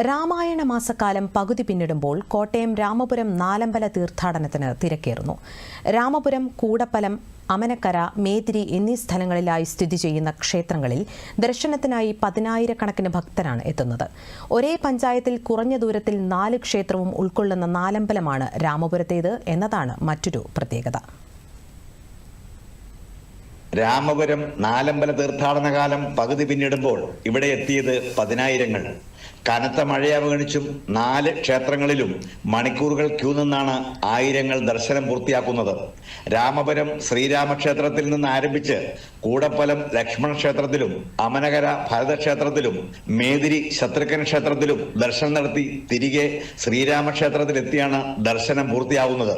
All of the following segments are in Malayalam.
രാമായണ മാസക്കാലം പകുതി പിന്നിടുമ്പോൾ കോട്ടയം രാമപുരം നാലമ്പല തീർത്ഥാടനത്തിന് തിരക്കേറുന്നു. രാമപുരം കൂടപ്പലം അമനക്കര മേതിരി എന്നീ സ്ഥലങ്ങളിലായി സ്ഥിതി ചെയ്യുന്ന ക്ഷേത്രങ്ങളിൽ ദർശനത്തിനായി പതിനായിരക്കണക്കിന് ഭക്തരാണ് എത്തുന്നത്. ഒരേ പഞ്ചായത്തിൽ കുറഞ്ഞ ദൂരത്തിൽ നാല് ക്ഷേത്രവും ഉൾക്കൊള്ളുന്ന നാലമ്പലമാണ് രാമപുരത്തേത് എന്നതാണ് മറ്റൊരു പ്രത്യേകത. രാമപുരം നാലമ്പല തീർത്ഥാടന കാലം പകുതി പിന്നിടുമ്പോൾ ഇവിടെ എത്തിയത് പതിനായിരങ്ങൾ. കനത്ത മഴയെ അവഗണിച്ചും നാല് ക്ഷേത്രങ്ങളിലും മണിക്കൂറുകൾ ക്യൂ നിന്നാണ് ആയിരങ്ങൾ ദർശനം പൂർത്തിയാക്കുന്നത്. രാമപുരം ശ്രീരാമക്ഷേത്രത്തിൽ നിന്ന് ആരംഭിച്ച് കൂടപ്പലം ലക്ഷ്മണ ക്ഷേത്രത്തിലും അമനകര ഭരതക്ഷേത്രത്തിലും മേതിരി ശത്രുഘ്ന ക്ഷേത്രത്തിലും ദർശനം നടത്തി തിരികെ ശ്രീരാമക്ഷേത്രത്തിലെത്തിയാണ് ദർശനം പൂർത്തിയാവുന്നത്.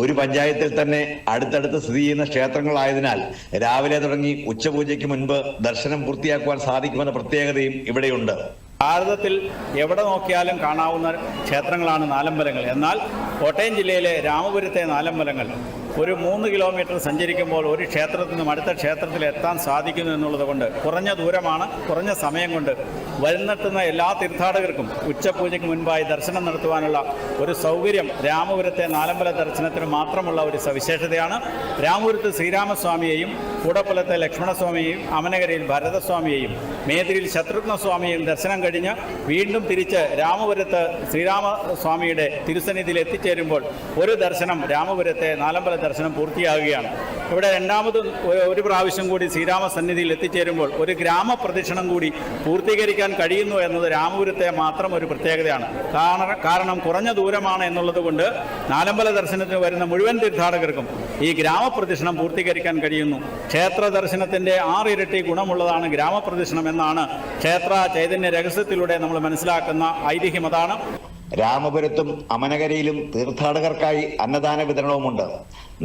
ഒരു പഞ്ചായത്തിൽ തന്നെ അടുത്തടുത്ത് സ്ഥിതി ചെയ്യുന്ന ക്ഷേത്രങ്ങളായതിനാൽ രാവിലെ തുടങ്ങി ഉച്ചപൂജയ്ക്ക് മുൻപ് ദർശനം പൂർത്തിയാക്കുവാൻ സാധിക്കുമെന്ന പ്രത്യേകതയും ഇവിടെയുണ്ട്. ഭാരതത്തിൽ എവിടെ നോക്കിയാലും കാണാവുന്ന ക്ഷേത്രങ്ങളാണ് നാലമ്പലങ്ങൾ. എന്നാൽ കോട്ടയം ജില്ലയിലെ രാമപുരത്തെ നാലമ്പലങ്ങൾ ഒരു മൂന്ന് കിലോമീറ്റർ സഞ്ചരിക്കുമ്പോൾ ഒരു ക്ഷേത്രത്തിൽ നിന്നും അടുത്ത ക്ഷേത്രത്തിൽ എത്താൻ സാധിക്കുന്നു എന്നുള്ളത് കൊണ്ട് കുറഞ്ഞ ദൂരമാണ് കുറഞ്ഞ സമയം കൊണ്ട് വരുന്നെത്തുന്ന എല്ലാ തീർത്ഥാടകർക്കും ഉച്ചപൂജയ്ക്ക് മുൻപായി ദർശനം നടത്തുവാനുള്ള ഒരു സൗകര്യം രാമപുരത്തെ നാലമ്പല ദർശനത്തിന് മാത്രമുള്ള ഒരു സവിശേഷതയാണ്. രാമപുരത്ത് ശ്രീരാമസ്വാമിയെയും കൂടപ്പലത്തെ ലക്ഷ്മണസ്വാമിയെയും അമനകരയിൽ ഭരതസ്വാമിയെയും മേതിരിയിൽ ശത്രുഘ്നസ്വാമിയെയും ദർശനം കഴിഞ്ഞ് വീണ്ടും തിരിച്ച് രാമപുരത്ത് ശ്രീരാമസ്വാമിയുടെ തിരുസന്നിധിയിൽ എത്തിച്ചേരുമ്പോൾ ഒരു ദർശനം രാമപുരത്തെ നാലമ്പല ദർശനം പൂർത്തിയാകുകയാണ്. ഇവിടെ രണ്ടാമത് ഒരു പ്രാവശ്യം കൂടി ശ്രീരാമ സന്നിധിയിൽ എത്തിച്ചേരുമ്പോൾ ഒരു ഗ്രാമപ്രദക്ഷിണം കൂടി പൂർത്തീകരിക്കാൻ കഴിയുന്നു എന്നത് രാമപുരത്തെ മാത്രം ഒരു പ്രത്യേകതയാണ്. കാരണം കുറഞ്ഞ ദൂരമാണ് എന്നുള്ളത് കൊണ്ട് നാലമ്പല ദർശനത്തിന് വരുന്ന മുഴുവൻ തീർത്ഥാടകർക്കും ഈ ഗ്രാമപ്രദക്ഷിണം പൂർത്തീകരിക്കാൻ കഴിയുന്നു. ക്ഷേത്ര ദർശനത്തിന്റെ ആറിരട്ടി ഗുണമുള്ളതാണ് ഗ്രാമപ്രദക്ഷിണം എന്നാണ് ക്ഷേത്ര ചൈതന്യ രഹസ്യത്തിലൂടെ നമ്മൾ മനസ്സിലാക്കുന്ന ഐതിഹ്യം അതാണ്. രാമപുരത്തും അമനകരയിലും തീർത്ഥാടകർക്കായി അന്നദാന വിതരണവുമുണ്ട്.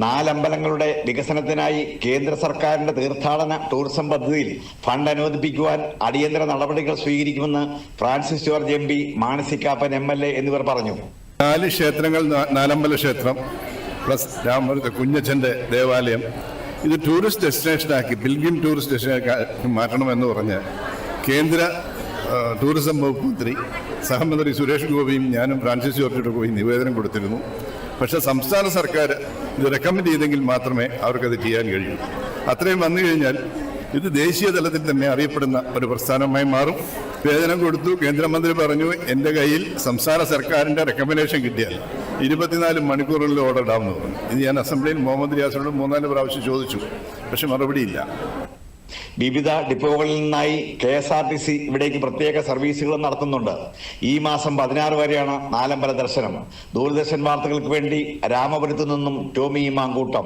നാലമ്പലങ്ങളുടെ വികസനത്തിനായി കേന്ദ്ര സർക്കാരിന്റെ തീർത്ഥാടന ടൂറിസം പദ്ധതിയിൽ ഫണ്ട് അനുവദിപ്പിക്കുവാൻ അടിയന്തര നടപടികൾ സ്വീകരിക്കുമെന്ന് ഫ്രാൻസിസ് ജോർജ് എം പി മാനസികാപ്പൻ എം എൽ എ എന്നിവർ പറഞ്ഞു. നാല് ക്ഷേത്രങ്ങൾ നാലമ്പല ക്ഷേത്രം പ്ലസ് രാമപുരത്തെ കുഞ്ഞച്ഛന്റെ ദേവാലയം ഇത് ടൂറിസ്റ്റ് ഡെസ്റ്റിനേഷനാക്കി പിൽഗ്രിം ടൂറിസ്റ്റ് ഡെസ്റ്റിനേഷനാക്കി മാറ്റണമെന്ന് പറഞ്ഞ് കേന്ദ്ര ടൂറിസം വകുപ്പ് മന്ത്രി സഹമന്ത്രി സുരേഷ് ഗോപിയും ഞാനും ഫ്രാൻസിസ് ജോർജിയുടെ പോയി നിവേദനം കൊടുത്തിരുന്നു. പക്ഷെ സംസ്ഥാന സർക്കാർ ഇത് റെക്കമെൻഡ് ചെയ്തെങ്കിൽ മാത്രമേ അവർക്കത് ചെയ്യാൻ കഴിയൂ. അത്രയും വന്നു കഴിഞ്ഞാൽ ഇത് ദേശീയ തലത്തിൽ തന്നെ അറിയപ്പെടുന്ന ഒരു പ്രസ്ഥാനമായി മാറും. വേദനം കൊടുത്തു കേന്ദ്രമന്ത്രി പറഞ്ഞു എന്റെ കയ്യിൽ സംസ്ഥാന സർക്കാരിന്റെ റെക്കമെൻഡേഷൻ കിട്ടിയാൽ ഇരുപത്തിനാല് മണിക്കൂറിൽ ഓർഡർ ഇടാമെന്ന് പറഞ്ഞു. ഇത് ഞാൻ അസംബ്ലിയിൽ മുഹമ്മദ് റിയാസിനോട് മൂന്നാൽ പ്രാവശ്യം ചോദിച്ചു. പക്ഷെ മറുപടിയില്ല. വിവിധ ഡിപ്പോകളിൽ നിന്നായി K S R T C ഇവിടേക്ക് പ്രത്യേക സർവീസുകൾ നടത്തുന്നുണ്ട്. ഈ മാസം പതിനാറ് വരെയാണ് നാലമ്പല ദർശനം. ദൂരദർശൻ വാർത്തകൾക്ക് വേണ്ടി രാമപുരത്തു നിന്നും ടോമി മാങ്കൂട്ടം.